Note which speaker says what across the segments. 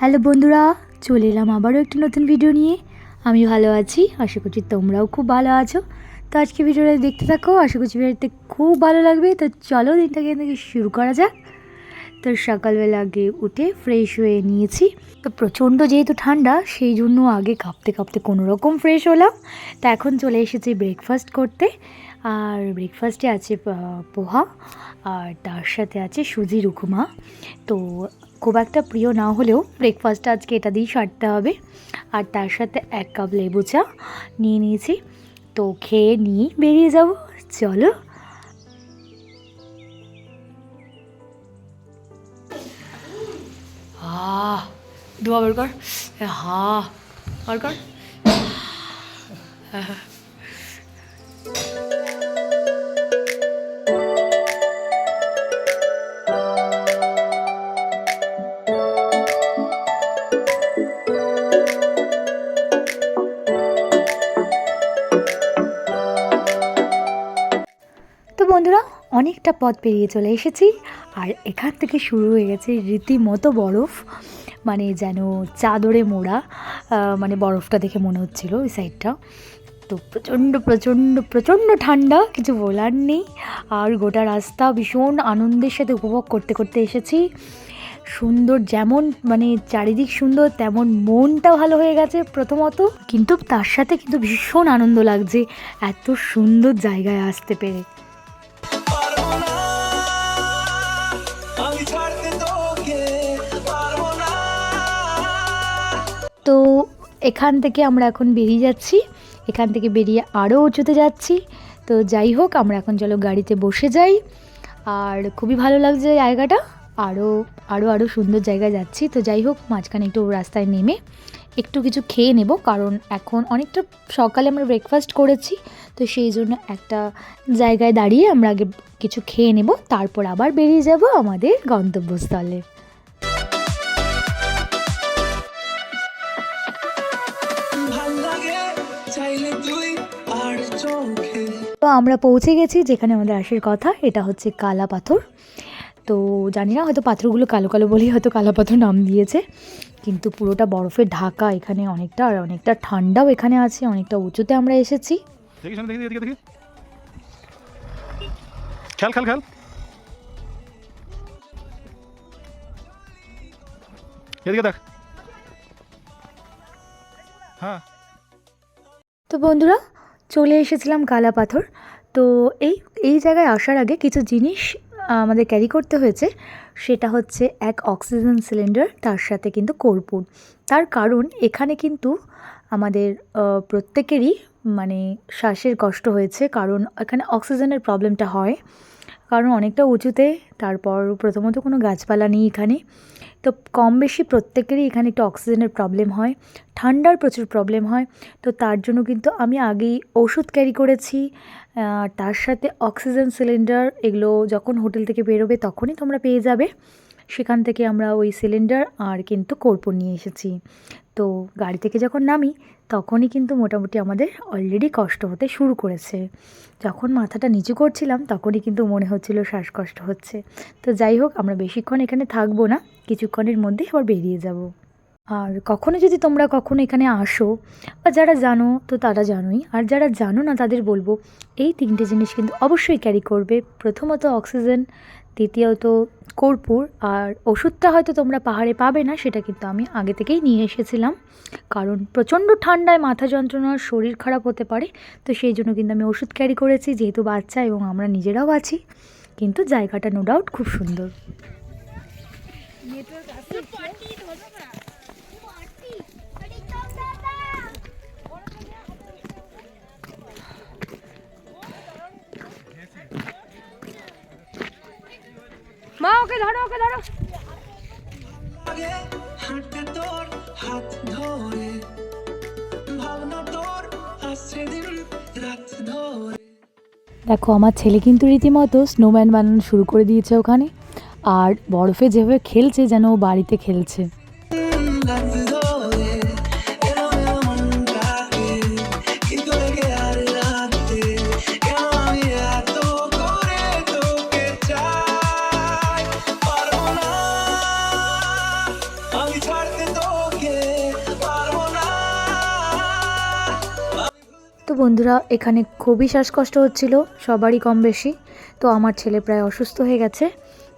Speaker 1: Hello বন্ধুরা, চলে এলাম আবারও একটি নতুন ভিডিও নিয়ে। আমি ভালো আছি, আশা করছি তোমরাও খুব ভালো আছো। তো আজকে ভিডিওটা দেখতে থাকো, আশা করছি ভিডিওতে খুব ভালো লাগবে। তো চলো দিনটাকে থেকে শুরু করা যাক। তো সকালবেলা আগে উঠে ফ্রেশ হয়ে নিয়েছি। তো প্রচণ্ড যেহেতু ঠান্ডা, সেই জন্য আগে কাঁপতে কাঁপতে কোনো রকম ফ্রেশ হলাম। তা এখন চলে এসেছি ব্রেকফাস্ট করতে। আর ব্রেকফাস্টে আছে পোহা, আর তার সাথে আছে সুজির উপমা তো খুব একটা প্রিয় না হলেও ব্রেকফাস্টটা আজকে এটা দিয়েই সারতে হবে। আর তার সাথে এক কাপ লেবু চা নিয়ে নিয়েছি। তো খেয়ে নিয়ে বেরিয়ে যাব, চলো। হা কর হা বার কর তো বন্ধুরা, অনেকটা পথ পেরিয়ে চলে এসেছি আর এখান থেকে শুরু হয়ে গেছে রীতিমতো বরফ মানে যেন চাদরে মোড়া মানে বরফটা দেখে মনে হচ্ছিল ওই সাইডটা। তো প্রচণ্ড প্রচণ্ড প্রচণ্ড ঠান্ডা, কিছু বলার নেই। আর গোটা রাস্তা ভীষণ আনন্দের সাথে উপভোগ করতে করতে এসেছি। সুন্দর যেমন মানে চারিদিক সুন্দর, তেমন মনটা ভালো হয়ে গেছে প্রথমত। কিন্তু তার সাথে কিন্তু ভীষণ আনন্দ লাগছে এত সুন্দর জায়গায় আসতে পেরে। তো এখান থেকে আমরা এখন বেরিয়ে যাচ্ছি। এখান থেকে বেরিয়ে আরও উঁচুতে যাচ্ছি। তো যাই হোক, আমরা এখন চলো গাড়িতে বসে যাই। আর খুবই ভালো লাগছে জায়গাটা। আরও আরও আরও সুন্দর জায়গায় যাচ্ছি। তো যাই হোক, মাঝখানে একটু রাস্তায় নেমে একটু কিছু খেয়ে নেব। কারণ এখন অনেকটা সকালে আমরা ব্রেকফাস্ট করেছি। তো সেই জন্য একটা জায়গায় দাঁড়িয়ে আমরা আগে কিছু খেয়ে নেব। তারপর আবার বেরিয়ে যাব আমাদের গন্তব্যস্থলে। তো আমরা পৌঁছে গেছি যেখানে আমাদের আসার কথা এটা হচ্ছে কালা পাথর। তো জানি না হয়তো পাথরগুলো কালো কালো বলেই হয়তো কালা পাথর নাম দিয়েছে কিন্তু পুরোটা বরফে ঢাকা এখানে অনেকটা আর অনেকটা ঠান্ডাও এখানে আছে অনেকটা উঁচুতে আমরা এসেছি।
Speaker 2: খেল খেল খেল। এদিকে দেখ। হ্যাঁ।
Speaker 1: তো বন্ধুরা চলে এসেছিলাম কালা পাথর তো এই এই জায়গায় আসার আগে কিছু জিনিস আমাদের ক্যারি করতে হয়েছে। সেটা হচ্ছে এক অক্সিজেন সিলিন্ডার তার সাথে কিন্তু কর্পূর। তার কারণ, এখানে কিন্তু আমাদের প্রত্যেকেরই মানে শ্বাসের কষ্ট হয়েছে, কারণ এখানে অক্সিজেনের প্রবলেমটা হয়। কারণ অনেকটা উঁচুতে, তারপর প্রথমত কোনো গাছপালা নেই এখানে। তো কম বেশি প্রত্যেকেরই এখানে একটু অক্সিজেনের প্রবলেম হয়, ঠান্ডার প্রচুর প্রবলেম হয়। তো তার জন্য কিন্তু আমি আগেই ওষুধ ক্যারি করেছি। তার সাথে অক্সিজেন সিলিন্ডার এগুলো যখন হোটেল থেকে বেরোবে তখনই তোমরা পেয়ে যাবে। সেখান থেকে আমরা ওই সিলিন্ডার আর কিন্তু কর্পূর নিয়ে এসেছি। তো গাড়ি থেকে যখন নামি, তখনই কিন্তু মোটামুটি আমাদের অলরেডি কষ্ট হতে শুরু করেছে। যখন মাথাটা নিচু করছিলাম, তখনই কিন্তু মনে হচ্ছিল শ্বাসকষ্ট হচ্ছে। তো যাই হোক, আমরা বেশিক্ষণ এখানে থাকব না, কিছুক্ষণের মধ্যেই আবার বেরিয়ে যাব। আর কখনো যদি তোমরা কখনো এখানে আসো, বা যারা জানো, তো তারা জানোই। আর যারা জানো না, তাদের বলব, এই তিনটে জিনিস কিন্তু অবশ্যই ক্যারি করবে। প্রথমত অক্সিজেন দ্বিতীয়ত কর্পূর, আর ওষুধটা হয়তো তোমরা পাহাড়ে পাবে না, সেটা কিন্তু আমি আগে থেকেই নিয়ে এসেছিলাম। কারণ প্রচণ্ড ঠান্ডায় মাথা যন্ত্রণা, শরীর খারাপ হতে পারে, তো সেই জন্য কিন্তু আমি ওষুধ ক্যারি করেছি, যেহেতু বাচ্চা এবং আমরা নিজেরাও আছি। কিন্তু জায়গাটা নো ডাউট খুব সুন্দর। মা ওকে ধরো ওকে ধরো।
Speaker 3: হাঁটতে তোর হাত ধরে ভাবনা তোর আসছে দিন রাত ধরে।
Speaker 1: দেখো আমার ছেলে কিন্তু রীতিমতো স্নোম্যান বানানো শুরু করে দিয়েছে ওখানে। আর বরফে যেভাবে খেলছে যেন ও বাড়িতে খেলছে। বন্ধুরা এখানে খুবই শ্বাসকষ্ট হচ্ছিল সবারই কম বেশি। তো আমার ছেলে প্রায় অসুস্থ হয়ে গেছে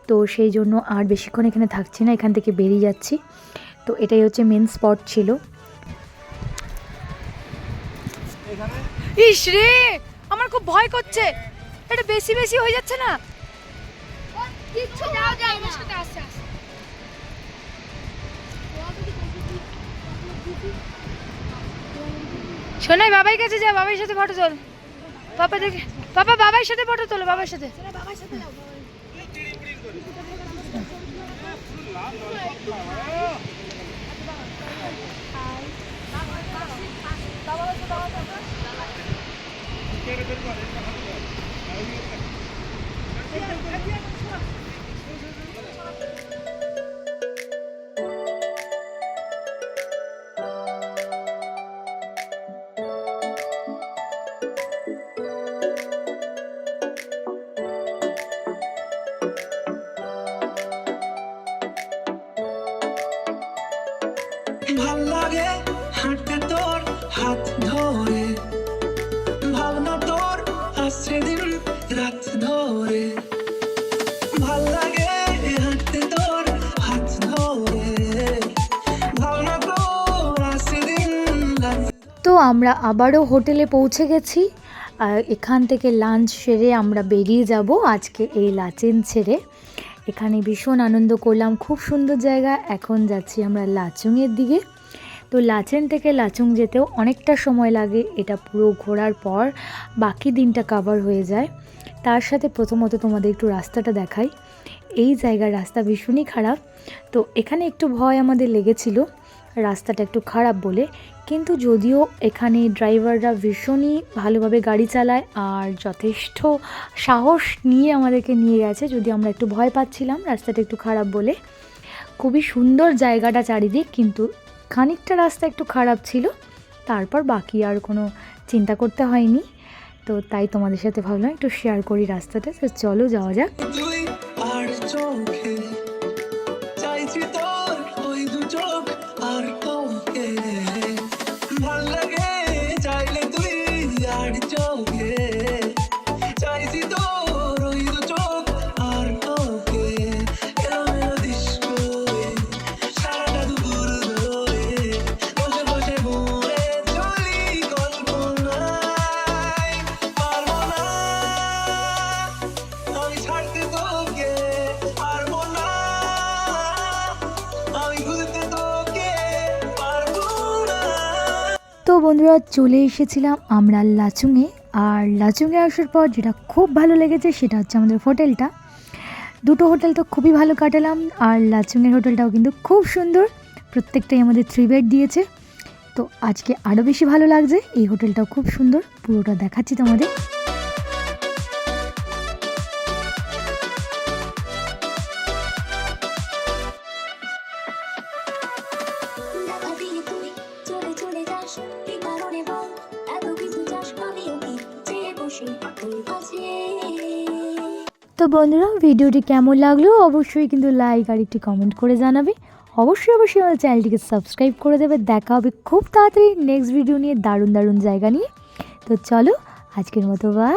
Speaker 1: তো সেই জন্য আর বেশিক্ষণ এখানে থাকছি না এখান থেকে বেরিয়ে যাচ্ছি। তো এটাই হচ্ছে মেন স্পট ছিল।
Speaker 4: ইস রে! আমার খুব ভয় করছে। এটা বেশি বেশি হয়ে যাচ্ছে না।
Speaker 5: কিচ্ছু যাও যাও আমার সাথে আসছে আসছে।
Speaker 4: শোনাই বাবার কাছে যা বাবার সাথে ফটো তোল। পাপা দেখে পাপা বাবার সাথে ফটো তোলো বাবার সাথে।
Speaker 3: ভালো লাগে হাঁটতে তোর হাত ধরে। ভাবনা তোর আসছে দিন রাত ধরে। ভালো লাগে হাঁটতে তোর হাত ধরে। ভাবনা তোর আসছে দিন
Speaker 1: তো আমরা আবারও হোটেলে পৌঁছে গেছি। আর এখান থেকে লাঞ্চ সেরে আমরা বেরিয়ে যাব আজকে এই লাচেন ছেড়ে। এখানে ভীষণ আনন্দ করলাম, খুব সুন্দর জায়গা। এখন যাচ্ছি আমরা লাচুংয়ের দিকে। তো লাচেন থেকে লাচুং যেতেও অনেকটা সময় লাগে, এটা পুরো ঘোরার পর বাকি দিনটা কাভার হয়ে যায়। তার সাথে প্রথমত তোমাদের একটু রাস্তাটা দেখাই। এই জায়গার রাস্তা ভীষণই খারাপ। তো এখানে একটু ভয় আমাদের লেগেছিল। রাস্তাটা একটু খারাপ বলে। কিন্তু যদিও এখানে ড্রাইভাররা ভীষণই ভালোভাবে গাড়ি চালায় আর যথেষ্ট সাহস নিয়ে আমাদেরকে নিয়ে গেছে। যদি আমরা একটু ভয় পাচ্ছিলাম রাস্তাটা একটু খারাপ বলে। খুবই সুন্দর জায়গাটা চারিদিক, কিন্তু খানিকটা রাস্তা একটু খারাপ ছিল। তারপর বাকি আর কোনো চিন্তা করতে হয়নি। তো তাই তোমাদের সাথে ভাবলাম একটু শেয়ার করি রাস্তাটা। চলো যাওয়া যাক। বন্ধুরা চলে এসেছিলাম আমরা লাচুঙে আর লাচুঙে আসার পর যেটা খুব ভালো লেগেছে সেটা হচ্ছে আমাদের হোটেলটা। দুটো হোটেল তো খুবই ভালো কাটালাম, আর লাচুঙের হোটেলটাও কিন্তু খুব সুন্দর। প্রত্যেকটাই আমাদের থ্রি বেড দিয়েছে। তো আজকে আরও বেশি ভালো লাগছে, এই হোটেলটাও খুব সুন্দর। পুরোটা দেখাচ্ছি তোমাদের। তো বন্ধুরা, ভিডিওটি কেমন লাগল অবশ্যই কিন্তু লাইক আর একটি কমেন্ট করে জানাবে। অবশ্যই অবশ্যই আমার চ্যানেলটিকে সাবস্ক্রাইব করে দেবে। দেখা হবে খুব তাড়াতাড়ি নেক্সট ভিডিও নিয়ে দারুণ দারুণ জায়গা নিয়ে। তো চলো, আজকের মতো বাই